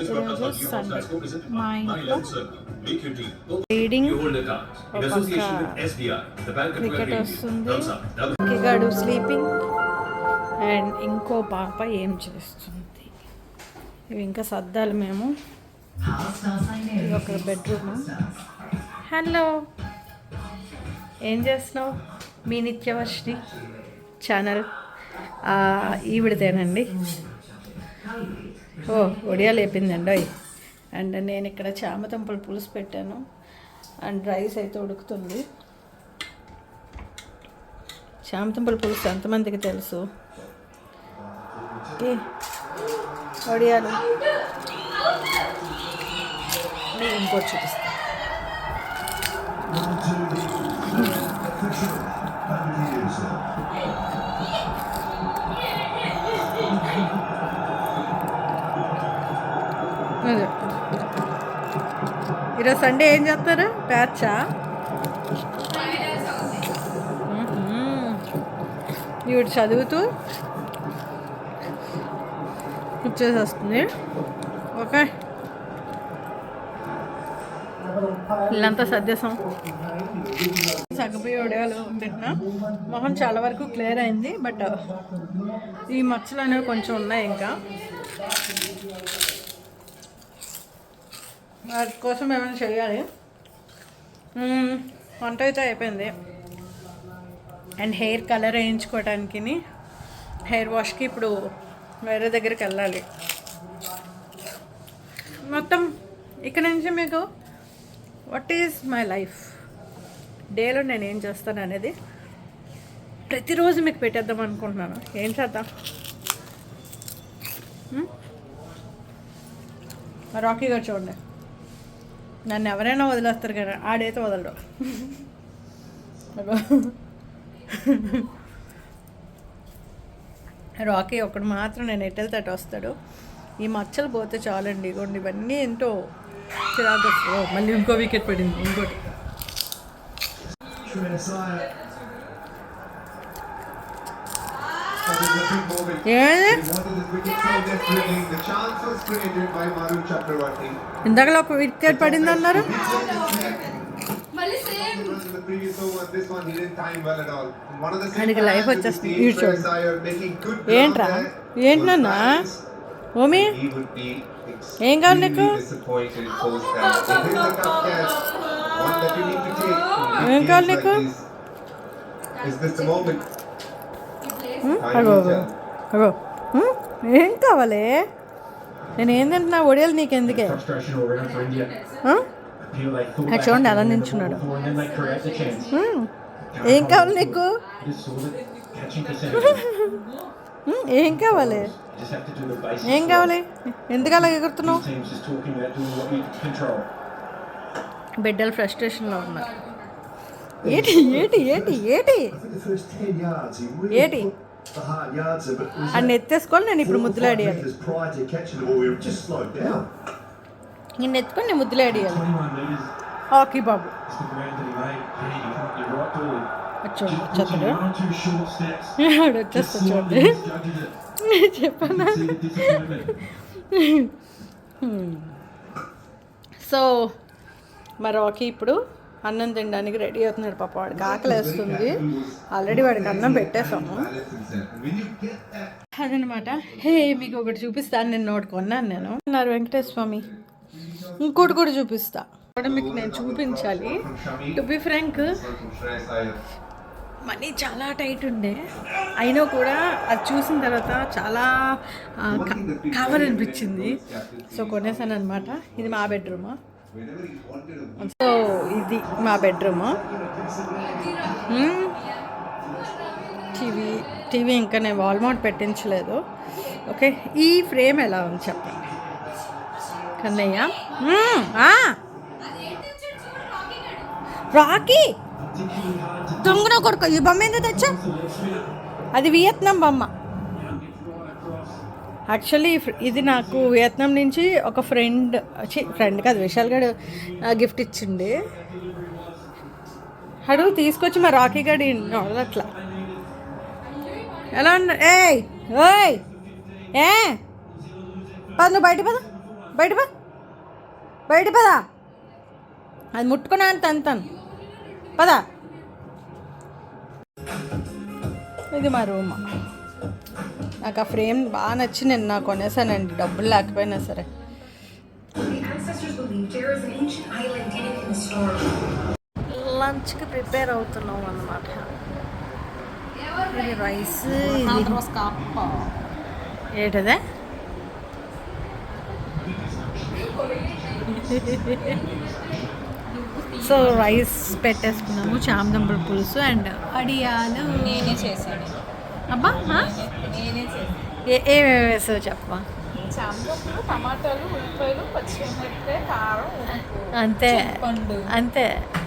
ఈరోజు సండే మా ఇంట్లో రీడింగ్ ఒక క్రికెట్ వస్తుంది కిగాడు స్లీపింగ్ అండ్ ఇంకో పాప ఏం చేస్తుంది? ఇవి ఇంకా సర్దాలి మేము. ఇది ఒక బెడ్రూమ్ హలో ఏం చేస్తున్నావు? మీ నిత్యవర్షిని ఛానల్ ఈవిడదేనండి. ఓ ఒడియా లేపిందండి అయ్. అండ్ నేను ఇక్కడ చామతంపలు పులుసు పెట్టాను. అండ్ రైస్ అయితే ఉడుకుతుంది. చామతంపల పులుసు ఎంతమందికి తెలుసు? ఒడియాలు. వడియాలు ఇంకోటి చూపిస్తాను ఈరోజు సండే ఏం చేస్తారు? ప్యాచా? ఈవిడ చదువుతూ వచ్చేసి వస్తుంది ఓకే. ఇల్లంతా సర్దేశం సగపోయి వడియాలు తింటున్నా మొహం చాలా వరకు క్లియర్ అయింది బట్ ఈ మచ్చలు అనేవి కొంచెం ఉన్నాయి ఇంకా. వాటి కోసం ఏమైనా చేయాలి. వంట అయితే అయిపోయింది. అండ్ హెయిర్ కలర్ వేయించుకోవడానికి హెయిర్ వాష్కి ఇప్పుడు వేరే దగ్గరికి వెళ్ళాలి. మొత్తం ఇక్కడ నుంచి మీకు వాట్ ఈజ్ మై లైఫ్ డేలో నేను ఏం చేస్తాను అనేది ప్రతిరోజు మీకు పెట్టేద్దాం అనుకుంటున్నాను. ఏం చేద్దాం? రాకీ గారు చూడండి. నన్ను ఎవరైనా వదిలేస్తారు కదా ఆడైతే వదలడు. రాకీ ఒకడు మాత్రం నేను ఎటు వెళ్తే అటు వస్తాడు. ఈ మచ్చలు పోతే చాలండి ఇగోండి ఇవన్నీ ఏంటో చిరాకు మళ్ళీ ఇంకో వికెట్ పడింది ఇంకోటి. ఇంతకలో ఒక వికెట్ పడింది అన్నారు దానికి లైఫ్ వచ్చేస్తుంది ఏంట్రా? ఏంటన్నా ఓమి? ఏం కాదు నీకు? ఏం కాదు నీకు? అగో ఏం కావాలి? నేను ఏం తింటున్నా? ఒడియాలి నీకెందుకే? చూడండి అలా నించున్నాడు. ఏం కావాలి నీకు? ఏం కావాలి? ఏం కావాలి? ఎందుకు అలా ఎగురుతున్నావు? బిడ్డలు ఫ్రస్ట్రేషన్లో ఉన్నారు ఏటి ఏటి ఏంటి ఏటి? ఏటి? ఏటి అని ఎత్తేసుకొని నేను ఇప్పుడు ముద్దులాడియాలి నేను ఎత్తుకొని నేను ముద్దులాడియాలి హాకీ బాబు వచ్చేస్తుంది చెప్పనా సో మరి రాకీ ఇప్పుడు అన్నం తినడానికి రెడీ అవుతున్నాడు పాప. వాడికి ఆకలి వేస్తుంది ఆల్రెడీ వాడికి అన్నం పెట్టేసాము అదనమాట. హే మీకు ఒకటి చూపిస్తాను. నేను నోటి కొన్నాను నేను. అన్నారు వెంకటేశ్వర స్వామి. ఇంకోటి కూడా చూపిస్తా. కూడా మీకు నేను చూపించాలి. టు బి ఫ్రాంక్ మనీ చాలా టైట్ ఉండే. అయినా కూడా అది చూసిన తర్వాత చాలా కవర్ అనిపించింది. కావాలనిపించింది సో కొనేసాను అనమాట ఇది మా బెడ్రూమ్? సో ఇది మా బెడ్రూమ్ టీవీ టీవీ ఇంకా నేను వాల్మార్ట్ పెట్టించలేదు. ఓకే ఈ ఫ్రేమ్ ఎలా ఉంది చెప్పండి. కన్నయ్య? Hmm, రాకీ దొంగన కొడుకు ఈ బొమ్మ ఎందుకు తెచ్చా? అది వియత్నాం బొమ్మ. యాక్చువల్లీ ఇది నాకు వియత్నాం నుంచి ఒక ఫ్రెండ్ ఫ్రెండ్ కాదు విశాల్ గడు గిఫ్ట్ ఇచ్చింది. అడుగు తీసుకొచ్చి మా రాకీ గడి అట్లా ఎలా ఉన్నా ఏయ్ ఓయ్ ఏ? పద నువ్వు బయట పద బయట పద బయట పదా. అది ముట్టుకున్నా అని తంతాను పద. ఇది మా రూమ్. నాకు ఆ ఫ్రేమ్ బాగా నచ్చి నేను నాకు కొనేసానండి. డబ్బులు లేకపోయినా సరే. లంచ్కి ప్రిపేర్ అవుతున్నాం అన్నమాట. ఇది రైస్ ఏంటదే? సో రైస్ పెట్టేసుకున్నాము చామదుంపల పులుసు అండ్ అడియాలు. నేనే చేశాను. అబ్బా ఏమేమి వేసావు చెప్పా టమాటాలు ఉల్లిపాయలు పచ్చిమిరపకాయ కారం అంతే. అంతే.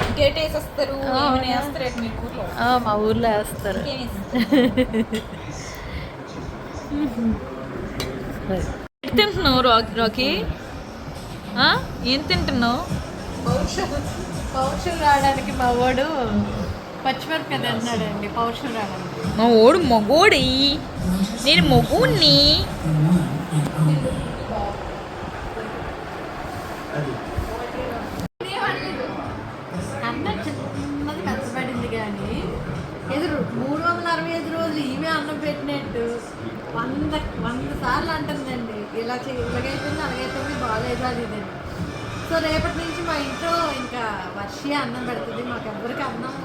ఇంకేటి వేసేస్తారు? మీ ఊర్లో? మా ఊర్లో వేస్తారు? తింటున్నావు రాకీ రాకీ? ఏం తింటున్నావు? పౌరుషం రావడానికి మా వాడు పచ్చిమిరపకాయ తిన్నాడండి మా ఓడు మగోడి నేను మగోడిని. అన్న చిన్నది కానీ ఎదురు మూడు వందల అరవై ఐదు రోజులు ఈమె అన్నం పెట్టినట్టు వంద వంద సార్లు అంటుందండి. ఇలా బాగాలేదు అది. సో రేపటి నుంచి మా ఇంట్లో ఇంకా వర్షి అన్నం పెడుతుంది మాకు ఎవ్వరికి అన్నం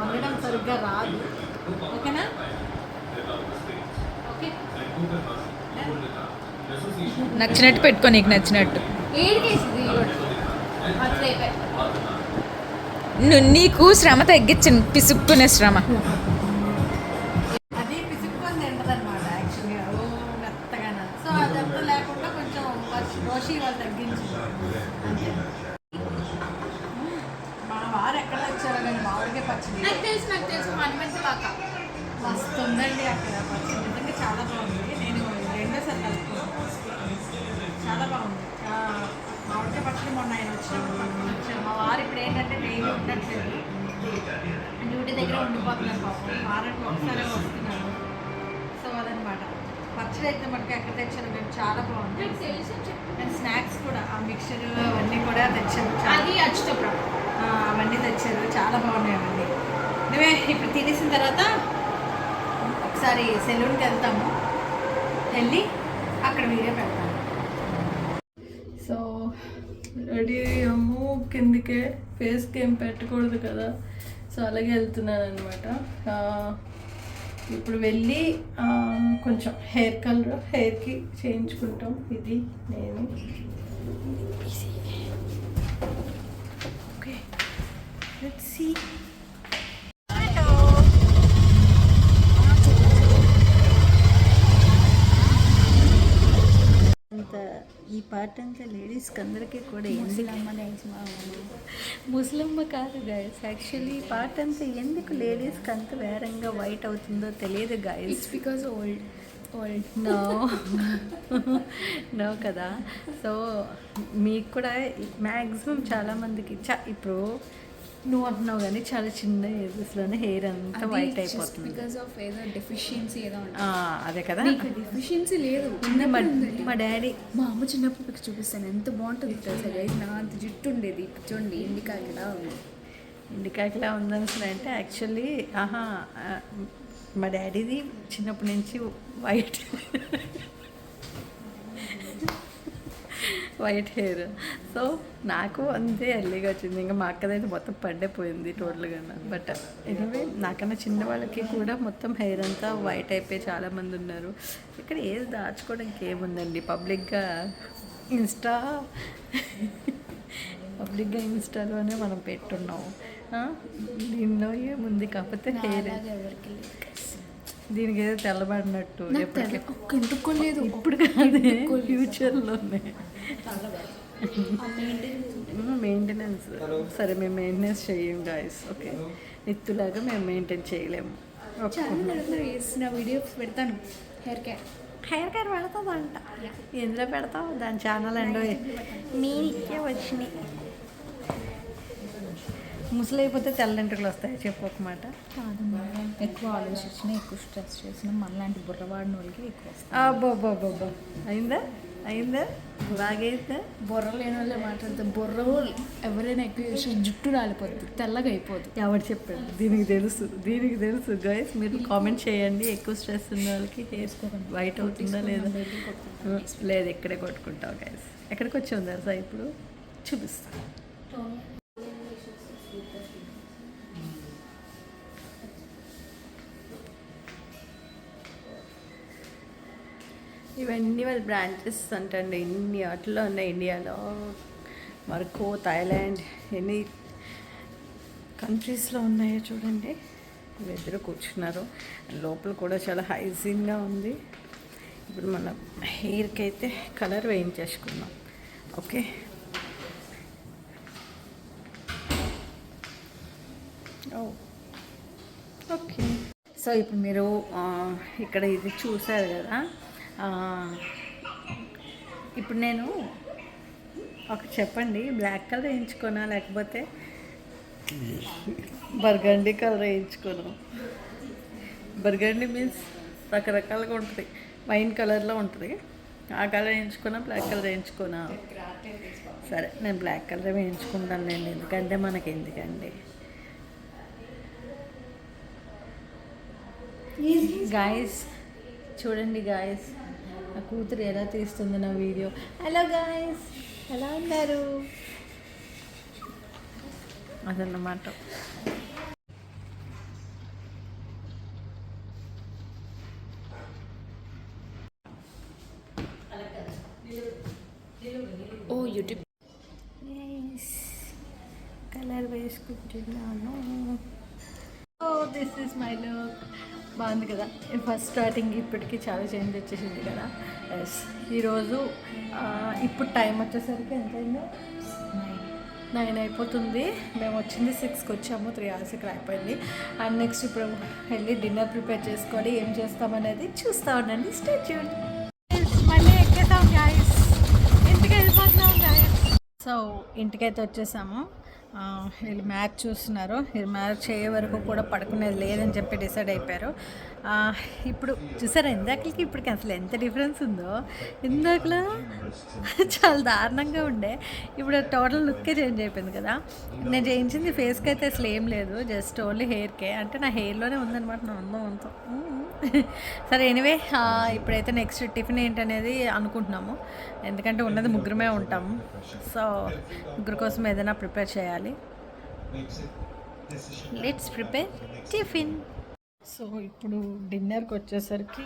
వండడం సరిగ్గా రాదు. ఓకేనా? ఓకే. నచ్చినట్టు పెట్టుకో నీకు నచ్చినట్టు. నీకు శ్రమ తగ్గించను పిసుక్కునే శ్రమ. ఉండట్లేదు డ్యూటీ దగ్గర ఉండిపోతున్నారు పాపం. వారానికి ఒకసారి వస్తున్నారు సో అదనమాట. పచ్చడి అయితే మనకి ఎక్కడ తెచ్చారు మేము చాలా బాగుంది. అండ్ స్నాక్స్ కూడా ఆ మిక్చర్ అవన్నీ కూడా తెచ్చారు చాలా అది అచ్చుతప్రా అవన్నీ తెచ్చారు. చాలా బాగున్నాయి అవన్నీ. మేమే ఇప్పుడు తినేసిన తర్వాత ఒకసారి సెలూన్కి వెళ్తాము. వెళ్ళి అక్కడ వీడియో పెడతాము సో రెడీ అయ్యాము కిందికే ఫేస్కి ఏం పెట్టకూడదు కదా. సో అలాగే వెళ్తున్నాను అనమాట ఇప్పుడు వెళ్ళి కొంచెం హెయిర్ కలర్ హెయిర్కి చేయించుకుంటాం. ఇది నేను. ఓకే లెట్స్ సీ అంతా లేడీస్కి అందరికీ కూడా ఎందుకు? ముస్లిమ్మ కాదు గైస్ యాక్చువల్లీ అంతా ఎందుకు లేడీస్కి అంత వేరంగా వైట్ అవుతుందో తెలియదు guys it's because old old no no కదా. సో మీకు కూడా మ్యాక్సిమం చాలామందికి చా ఇప్పుడు నువ్వు అంటున్నావు కానీ చాలా చిన్న ఏజెస్లోనే హెయిర్ అంతా వైట్ అయిపోతుంది. బికాస్ ఆఫ్ ఏదో డెఫిషియన్సీ ఏదో అదే కదా? డెఫిషియన్సీ లేదు. మా డాడీ. మా అమ్మ చిన్నప్పుడు మీకు చూపిస్తాను. ఎంత బాగుంటుంది తెలుసా గైస్ నా అంత జుట్టు ఉండేది. చూడండి ఎండికాయలా ఉంది. ఇండికాకిలా ఉందని అసలు అంటే యాక్చువల్లీ ఆహా మా డాడీది చిన్నప్పటి నుంచి వైట్. White hair. సో నాకు అంతే ఎల్లిగా వచ్చింది. ఇంకా మా అక్కదైతే మొత్తం పడ్డైపోయింది టోటల్గా బట్ ఎనివే నాకన్నా చిన్న వాళ్ళకి కూడా మొత్తం హెయిర్ అంతా వైట్ అయిపోయి చాలామంది ఉన్నారు. ఇక్కడ ఏది దాచుకోవడానికి ఏముందండి పబ్లిక్గా ఇన్స్టా పబ్లిక్గా ఇన్స్టాలోనే మనం పెట్టున్నాం? దీనిలో ఏముంది? కాకపోతే హెయిర్. దీనికి ఏదో తెల్లబడినట్టు ఎప్పటికీ ఒక్క ఇప్పుడు కాదు. ఫ్యూచర్లోనే. మెయింటెనెన్స్ సరే మేము మెయింటెనెన్స్ చెయ్యం గాయస్ ఓకే నిత్తులాగా మేము మెయింటైన్ చేయలేము. చాలా మంది అడుగుతున్నారు, "Yes, నా వీడియోస్ పెడతాను. హెయిర్ కేర్ హెయిర్ కేర్ పెడతాదంట. ఎందులో పెడతావు? దాని ఛానల్ అండి నీకే వచ్చినాయి. ముసలి అయిపోతే తెల్లంటికలు వస్తాయి. చెప్పు ఒక మాట. కాదు ఎక్కువ ఆలోచించిన ఎక్కువ స్ట్రెస్ చేసిన మనలాంటి బుర్రవాడిన వాళ్ళకి ఎక్కువ వస్తుంది అబ్బబ్బబ్బబ్బా. అయిందా? అయిందా? బాగైందా? బుర్ర లేని వాళ్ళే మాట్లాడితే బుర్ర ఎవరైనా ఎక్కువ చేసి జుట్టు రాలిపోద్ది తెల్లగా అయిపోద్ది. ఎవరు చెప్పారు దీనికి తెలుసు దీనికి తెలుసు. గైస్ మీరు కామెంట్ చేయండి. ఎక్కువ స్ట్రెస్ ఉన్న వాళ్ళకి హెయిర్ వైట్ అవుతుందా లేదా? లేదు ఇక్కడే కొట్టుకుంటావు గైస్ ఎక్కడికి వచ్చావు తెలుసా ఇప్పుడు? చూపిస్తా. ఇవన్నీ వాళ్ళ బ్రాంచెస్ అంటండి. ఇన్ని వాటిలో ఉన్నాయి ఇండియాలో. మరకో థాయిలాండ్ ఎన్ని కంట్రీస్లో ఉన్నాయో చూడండి. వీళ్ళిద్దరు కూర్చున్నారు. లోపల కూడా చాలా హైజీన్గా ఉంది. ఇప్పుడు మన హెయిర్కి అయితే కలర్ వేయించేసుకుందాం. ఓకే ఓ ఓకే సో ఇప్పుడు మీరు ఇక్కడ ఇది చూసారు కదా? ఇప్పుడు నేను ఒక చెప్పండి బ్లాక్ కలర్ వేయించుకోనా లేకపోతే బర్గండి కలర్ వేయించుకోను? బర్గండి మీన్స్ రకరకాలుగా ఉంటుంది. వైన్ కలర్లో ఉంటుంది. ఆ కలర్ వేయించుకున్నా బ్లాక్ కలర్ వేయించుకోనా? సరే నేను బ్లాక్ కలర్ వేయించుకుంటాను నేను ఎందుకంటే మనకి ఎందుకండి? గాయస్ చూడండి గాయస్ నా కూతురు ఎలా తీస్తుంది నా వీడియో? హలో గాయస్ ఎలా ఉన్నారు? అదన్నమాట. ఓ యూట్యూబ్ కలర్ వేసుకుంటున్నాను. Oh this is my look బాగుంది కదా. ఫస్ట్ స్టార్టింగ్ ఇప్పటికి చాలా చేంజ్ వచ్చేసింది కదా. ఎస్ ఈరోజు ఇప్పుడు టైం వచ్చేసరికి ఎంతైందో? నైన్ అయిపోతుంది. మేము వచ్చింది సిక్స్కి వచ్చాము. త్రీ అవర్స్ ఇక్కడ అయిపోయింది. అండ్ నెక్స్ట్ ఇప్పుడు వెళ్ళి డిన్నర్ ప్రిపేర్ చేసుకొని ఏం చేస్తామనేది చూస్తా ఉండండి. స్టే మళ్ళీ ఎక్కేసాం గాయస్ ఇంటికి వెళ్ళిపోతున్నాం గాయస్ సో ఇంటికైతే వచ్చేసాము. వీళ్ళు మ్యాచ్ చూస్తున్నారు. వీళ్ళు మ్యాచ్ అయ్యే వరకు కూడా పడుకునేది లేదని చెప్పి డిసైడ్ అయిపోయారు. ఇప్పుడు చూసారా ఇందాకలకి ఇప్పటికి అసలు ఎంత డిఫరెన్స్ ఉందో? ఇందాకలా చాలా దారుణంగా ఉండే. ఇప్పుడు టోటల్ లుక్కే చేంజ్ అయిపోయింది కదా. నేను చేయించింది ఫేస్కి అయితే అసలు ఏం లేదు. జస్ట్ ఓన్లీ హెయిర్కే అంటే నా హెయిర్లోనే ఉందనమాట నా అందం అంతా. సరే ఎనివే ఇప్పుడైతే నెక్స్ట్ టిఫిన్ ఏంటనేది అనుకుంటున్నాము. ఎందుకంటే ఉన్నది ముగ్గురమే ఉంటాము. సో ముగ్గురు కోసం ఏదైనా ప్రిపేర్ చేయాలి. లెట్స్ ప్రిపేర్ టిఫిన్ సో ఇప్పుడు డిన్నర్కి వచ్చేసరికి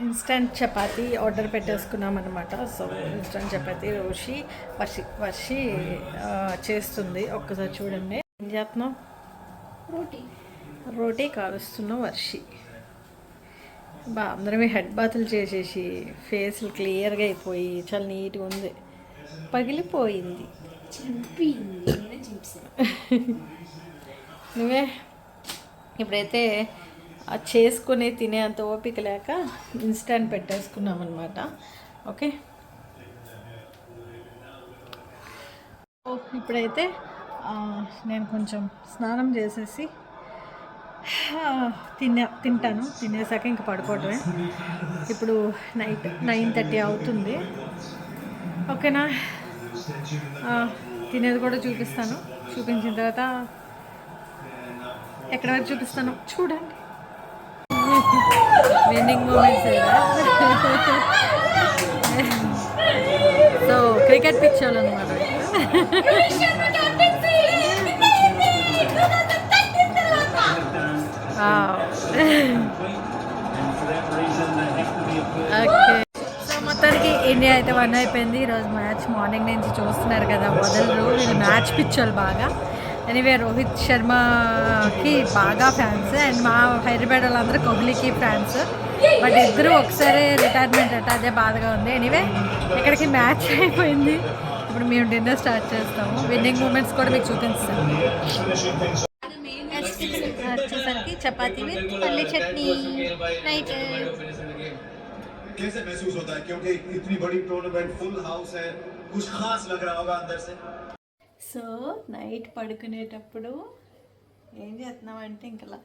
ఇన్స్టంట్ చపాతీ ఆర్డర్ పెట్టేసుకున్నాం అనమాట సో ఇన్స్టంట్ చపాతీ రోషి వర్షి వర్షి ఆ, చేస్తుంది. ఒక్కసారి చూడండి. ఏం చేస్తున్నావు? రోటీ. రోటీ కాలుస్తున్న వర్షి బా అందరమే హెడ్ బాతులు చేసేసి ఫేస్లు క్లియర్గా అయిపోయి చాలా నీట్గా ఉంది. పగిలిపోయింది. నువ్వే ఇప్పుడైతే అది తినే అంత ఓపిక లేక ఇన్స్టాంట్ పెట్టేసుకున్నాం అనమాట ఓకే? ఓ, ఇప్పుడైతే నేను కొంచెం స్నానం చేసేసి తినే తింటాను. తినేసాక ఇంక పడుకోవటమే. ఇప్పుడు నైట్ నైన్ థర్టీ అవుతుంది. ఓకేనా? తినేది కూడా చూపిస్తాను. చూపించిన తర్వాత ఎక్కడ వరకు చూపిస్తాను? చూడండి. విన్నింగ్ మూమెంట్స్ సో క్రికెట్ పిక్చర్లు అనమాట ఇండియా అయితే వన్ అయిపోయింది. ఈరోజు మ్యాచ్ మార్నింగ్ నుంచి చూస్తున్నారు కదా వదలరు వీళ్ళు మ్యాచ్ పిచ్చోళ్ళు బాగా. ఎనీవే రోహిత్ శర్మకి బాగా ఫ్యాన్స్ అండ్ మా హైదరాబాద్ వాళ్ళందరూ కోహ్లీకి ఫ్యాన్స్ బట్ ఇద్దరు ఒకసారి రిటైర్మెంట్ అట్ట అదే బాధగా ఉంది. ఎనీవే ఇక్కడికి మ్యాచ్ అయిపోయింది. ఇప్పుడు మేము డిన్నర్ స్టార్ట్ చేస్తాము. విన్నింగ్ మూమెంట్స్ కూడా మీకు చూపిస్తాము వచ్చేసరికి చపాతీ విత్ పల్లి చట్నీ. నైట్ कैसे महसूस होता है क्योंकि इतनी बड़ी टूर्नामेंट फुल हाउस है कुछ खास लग रहा होगा अंदर से సో నైట్ పడుకునేటప్పుడు ఏం చేస్తున్నామంటే ఇంకా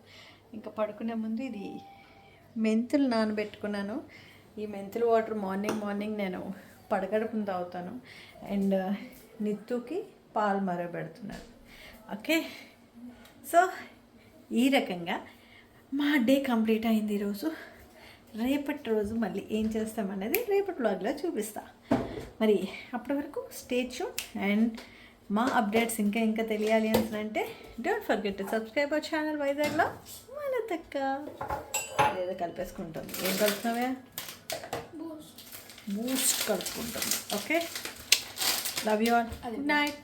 ఇంకా పడుకునే ముందు ఇది మెంతులు నానబెట్టుకున్నాను ఈ మెంతులు వాటర్ మార్నింగ్ మార్నింగ్ నేను పడగడుపుని తాగుతాను అండ్ నిత్తుకి పాలు మరగబెడుతున్నాను ఓకే సో ఈ రకంగా మా డే కంప్లీట్ అయింది ఈరోజు రేపటి రోజు మళ్ళీ ఏం చేస్తామనేది రేపటి వ్లాగ్లో చూపిస్తా. మరి అప్పటి వరకు స్టేట్ అండ్ మా అప్డేట్స్ ఇంకా ఇంకా తెలియాలి అంటే don't forget to subscribe our channel వైజాగ్లో మన తక్క ఏదో కలిపేసుకుంటుంది. ఏం కలుపుతున్నావే? Boost కలుపుకుంటుంది. Okay love you all good night